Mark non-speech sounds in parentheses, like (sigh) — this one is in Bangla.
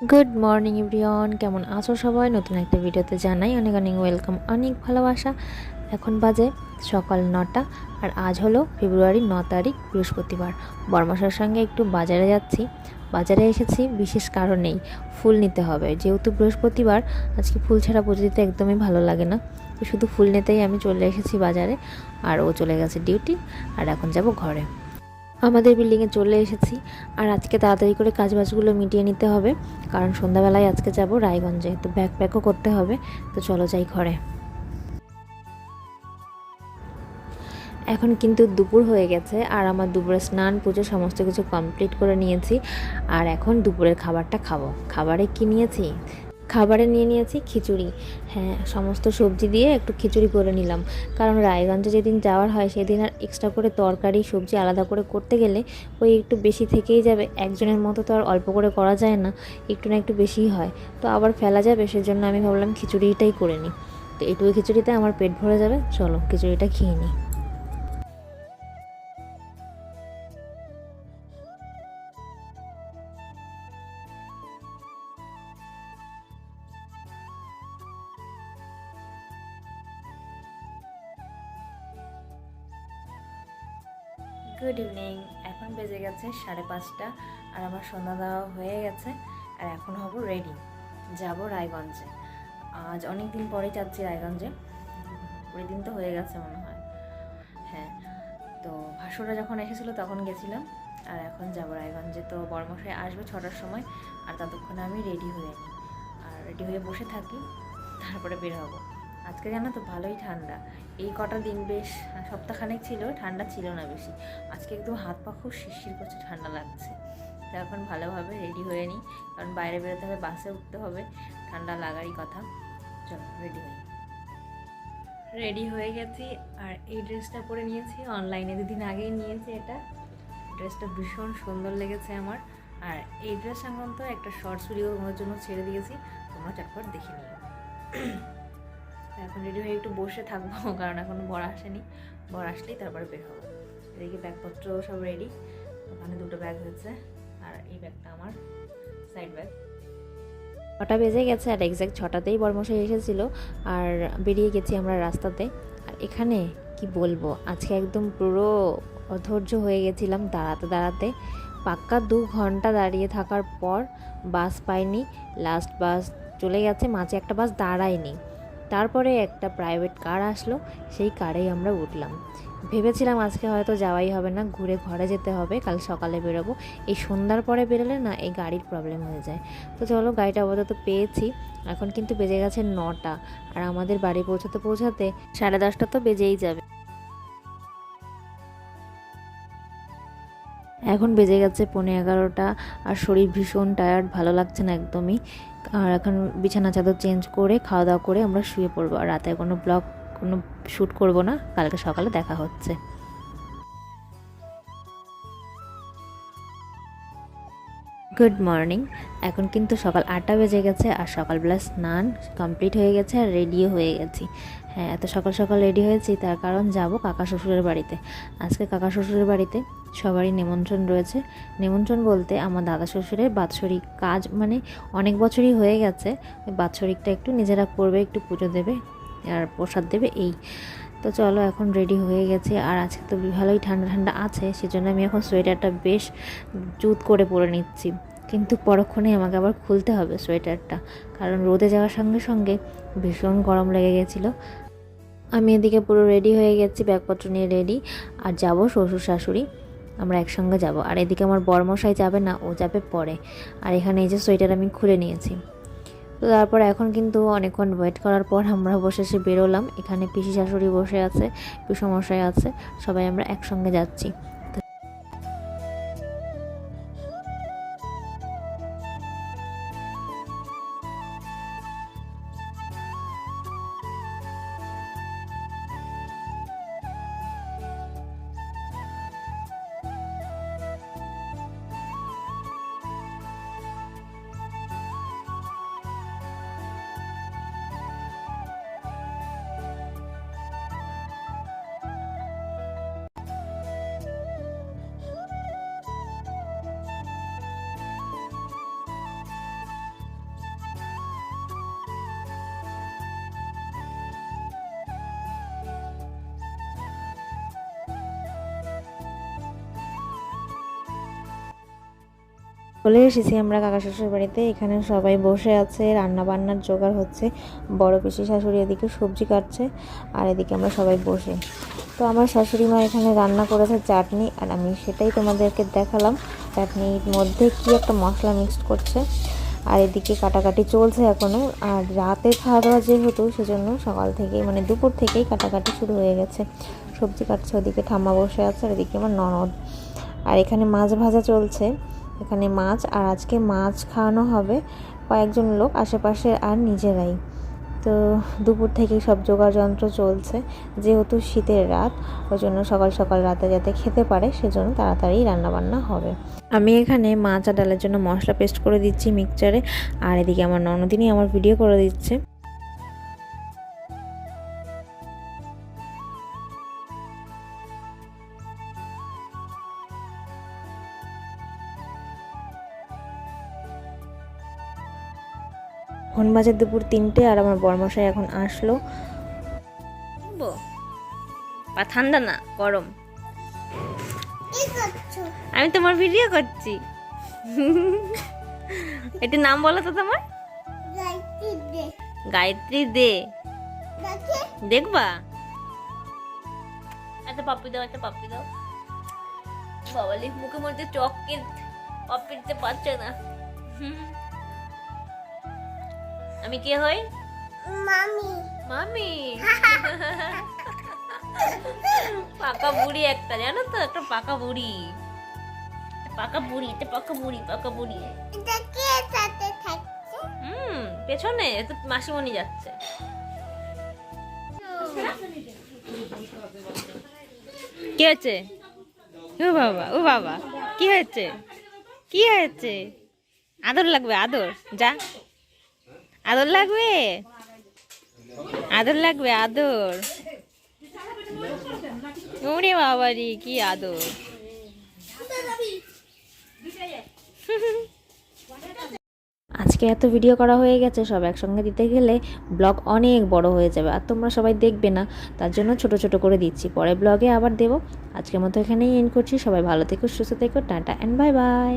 গুড মর্নিং এভরিওয়ান কেমন আছো সবাই? নতুন একটা ভিডিওতে জানাই অনেক অনেক ওয়েলকাম অনেক ভালোবাসা। এখন বাজে সকাল নটা, আর আজ হলো ফেব্রুয়ারি ন তারিখ, বৃহস্পতিবার। বর্মাসার সঙ্গে একটু বাজারে যাচ্ছি। বাজারে এসেছি, বিশেষ কারণেই ফুল নিতে হবে। যেহেতু বৃহস্পতিবার, আজকে ফুল ছাড়া পুজো দিতে একদমই ভালো লাগে না। শুধু ফুল নিতেই আমি চলে এসেছি বাজারে, আর ও চলে গেছে ডিউটি আর এখন যাব ঘরে। আমাদের বিল্ডিংয়ে চলে এসেছি। আর আজকে তাড়াতাড়ি করে কাজবাজগুলো মিটিয়ে নিতে হবে, কারণ সন্ধ্যাবেলায় আজকে যাব রায়গঞ্জে, তো ব্যাগ প্যাকও করতে হবে। তো চলো যাই ঘরে। এখন কিন্তু দুপুর হয়ে গেছে, আর আমার দুপুরে স্নান, পুজো সমস্ত কিছু কমপ্লিট করে নিয়েছি। আর এখন দুপুরের খাবারটা খাব। খাবারে কি নিয়েছি? খাবারে নিয়ে নিয়েছি খিচুড়ি। হ্যাঁ সমস্ত সবজি দিয়ে একটু খিচুড়ি করে নিলাম। কারণ রায়গঞ্জে যেদিন যাওয়ার হয়, সেদিন আর এক্সট্রা করে তরকারি, সবজি আলাদা করে করতে গেলে ওই একটু বেশি থেকেই যাবে। একজনের মতো তো আর অল্প করে করা যায় না, একটু না একটু বেশিই হয়। তো আবার ফেলা যাবে, সেজন্য আমি ভাবলাম খিচুড়িটাই করে নিই। তো এইটুকু খিচুড়িতে আমার পেট ভরে যাবে, চলো খিচুড়িটা খেয়ে নিই। গুড ইভিনিং এখন বেজে গেছে সাড়ে পাঁচটা আর আমার সন্ধ্যা দেওয়া হয়ে গেছে আর এখন হব রেডি যাব রায়গঞ্জে। আজ অনেক দিন পরেই যাচ্ছি রায়গঞ্জে। কুড়ি দিন তো হয়ে গেছে মনে হয়। হ্যাঁ তো ভাসুরা যখন এসেছিল তখন গেছিলাম আর এখন যাব রায়গঞ্জে। তো বর্মশাই আসবে ছটার সময় আর ততক্ষণে আমি রেডি হয়ে নিই। আর রেডি হয়ে বসে থাকি, তারপরে বের হব। আজকে জানো তো ভালোই ঠান্ডা। এই কটা দিন বেশ সপ্তাহখানেক ছিল, ঠান্ডা ছিল না বেশি। আজকে একদম হাত পা খুব শিরশির করছে, ঠান্ডা লাগছে। তো এখন ভালোভাবে রেডি হয়ে নিই কারণ বাইরে বেরোতে হবে বাসে উঠতে হবে, ঠান্ডা লাগারই কথা। চলো রেডি হই রেডি হয়ে গেছি, আর এই ড্রেসটা পরে নিয়েছি। অনলাইনে দুদিন আগেই নিয়েছি এটা। ড্রেসটা ভীষণ সুন্দর লেগেছে আমার। আর এই ড্রেস সংক্রান্ত একটা শর্টস ভিডিও তোমার জন্য ছেড়ে দিয়েছি। তোমরা চটপট দেখে নিও। এখন রেডি হয়ে একটু বসে থাকব, (laughs) কারণ এখনও বর আসেনি। বর আসলেই তারপরে বের হব। এদিকে ব্যাগপত্র সব রেডি ওখানে দুটো ব্যাগ হয়েছে, আর এই ব্যাগটা আমার সাইড ব্যাগ ছটা বেজে গেছে, আর এক্স্যাক্ট ছটাতেই বর্মশাই এসেছিল, আর বেরিয়ে গেছি আমরা রাস্তাতে। আর এখানে কি বলব, আজকে একদম পুরো অধৈর্য হয়ে গেছিলাম দাঁড়াতে দাঁড়াতে। পাক্কা দু ঘণ্টা দাঁড়িয়ে থাকার পর বাস পাইনি লাস্ট বাস চলে গেছে, মাঝে একটা বাস দাঁড়ায়নি। তারপরে একটা প্রাইভেট কার আসলো, সেই কারেই আমরা উঠলাম। ভেবেছিলাম আজকে হয়তো যাওয়াই হবে না, ঘুরে ঘরে যেতে হবে, কাল সকালে বেরোবো। এই সন্ধ্যার পরে বেরোলে না, এই গাড়ির প্রবলেম হয়ে যায়। তো চলো গাড়িটা আপাতত পেয়েছি, এখন কিন্তু বেজে গেছে নটা, আর আমাদের বাড়ি পৌঁছাতে পৌঁছাতে সাড়ে দশটা তো বেজেই যাবে। এখন বেজে গেছে পৌনে এগারোটা আর শরীর ভীষণ টায়ার্ড ভালো লাগছে না একদমই। আর এখন বিছানা চাদর চেঞ্জ করে, খাওয়া দাওয়া করে আমরা শুয়ে পড়ব। আর রাতে কোনো ব্লগ কোনো শ্যুট করব না। কালকে সকালে দেখা হচ্ছে। গুড মর্নিং এখন কিন্তু সকাল আটটা বেজে গেছে আর সকালবেলা স্নান কমপ্লিট হয়ে গেছে আর রেডিও হয়ে গেছি। হ্যাঁ এত সকাল সকাল রেডি হয়েছি, তার কারণ যাব কাকা শ্বশুরের বাড়িতে। আজকে কাকা শ্বশুরের বাড়িতে সবারই নিমন্ত্রণ রয়েছে। নিমন্ত্রণ বলতে আমার দাদা শ্বশুরের বাৎসরিক কাজ মানে অনেক বছরই হয়ে গেছে বাৎসরিকটা একটু নিজেরা করবে, একটু পুজো দেবে আর প্রসাদ দেবে এই। তো চলো এখন রেডি হয়ে গেছে আর আজকে তো ভালোই ঠান্ডা ঠান্ডা আছে, সেজন্য আমি এখন সোয়েটারটা বেশ জুত করে পরে নিচ্ছি। কিন্তু পরক্ষণে আমাকে আবার খুলতে হবে সোয়েটারটা, কারণ রোদে যাওয়ার সঙ্গে সঙ্গে ভীষণ গরম লেগে গেছিল। আমি এদিকে পুরো রেডি হয়ে গেছি, ব্যাগপত্র নিয়ে রেডি আর যাব শ্বশুর শাশুড়ি, আমরা একসঙ্গে যাব। আর এদিকে আমার বরমশাই যাবে না, ও যাবে পরে। আর এখানে এই যে সোয়েটার আমি খুলে নিয়েছি। তো তারপর এখন কিন্তু অনেকক্ষণ ওয়েট করার পর আমরা বসে এসে বেরোলাম। এখানে পিসি শাশুড়ি বসে আছে, পিসমশাই আছে, সবাই আমরা একসঙ্গে যাচ্ছি। চলে এসেছি আমরা কাকা শ্বশুর বাড়িতে। এখানে সবাই বসে আছে রান্না বান্নার জোগাড় হচ্ছে। বড় পিসি শাশুড়ি এদিকে সবজি কাটছে, আর এদিকে আমরা সবাই বসে। তো আমার শাশুড়ি মা এখানে রান্না করেছে চাটনি, আর আমি সেটাই তোমাদেরকে দেখালাম। চাটনির মধ্যে কি একটা মশলা মিক্সড করছে, আর এদিকে কাটাকাটি চলছে এখনও আর রাতে খাওয়া দাওয়া যেহেতু, সেজন্য সকাল থেকেই মানে দুপুর থেকেই কাটাকাটি শুরু হয়ে গেছে। সবজি কাটছে ওদিকে, ঠাম্মা বসে আছে, আর এদিকে আমার ননদ। আর এখানে মাছ ভাজা চলছে। এখানে মাছ, আর আজকে মাছ খাওয়ানো হবে কয়েকজন লোক আশেপাশের আর নিজেরাই। তো দুপুর থেকেই সব জোগাড় যন্ত্র চলছে। যেহেতু শীতের রাত ওই জন্য সকাল সকাল রাতে যাতে খেতে পারে, সেজন্য তাড়াতাড়ি রান্নাবান্না হবে। আমি এখানে মাছ আর ডালের জন্য মশলা পেস্ট করে দিচ্ছি মিক্সচারে, আর এদিকে আমার ননদিনী আমার ভিডিও করে দিচ্ছে। এখন বাজে দুপুর তিনটে আর আমার বরমশাই এখন আসলো। বা ঠান্ডা না গরম। আমি তোমার ভিডিও করছি। এটির নাম বলো তো তোমার? গায়ত্রী দে। দেখবা? একটা পাপ্পি দাও একটা পাপ্পি দাও। বাবালি মুখে মধ্যে চকলেট। পাপ্পি দিতে পারছে না। হুম। আমি কে হই? মামি। মামি? (laughs) পাকা বুড়ি একটা জানো তো? একটা পাকা বুড়ি। পাকা বুড়ি এটা পাকা বুড়ি পাকা বুড়ি। এটা কে সাথে থাকছে? হুম পেছনে তো মাসিমণি যাচ্ছে। কি হয়েছে? ও বাবা ও বাবা কি হয়েছে? কি হয়েছে? আদর লাগবে আদর যা। আদর লাগবে? আদর লাগবে, আদর। ওরে বাবারি কি আদর। আজকে এত ভিডিও করা হয়ে গেছে, সব একসঙ্গে দিতে গেলে ব্লগ অনেক বড় হয়ে যাবে, আর তোমরা সবাই দেখবে না, তার জন্য ছোট ছোট করে দিচ্ছি। পরে ব্লগে আবার দেবো। আজকের মতো এখানেই এন্ড করছি, সবাই ভালো থেকো, সুস্থ থেকো, টাটা অ্যান্ড বাই বাই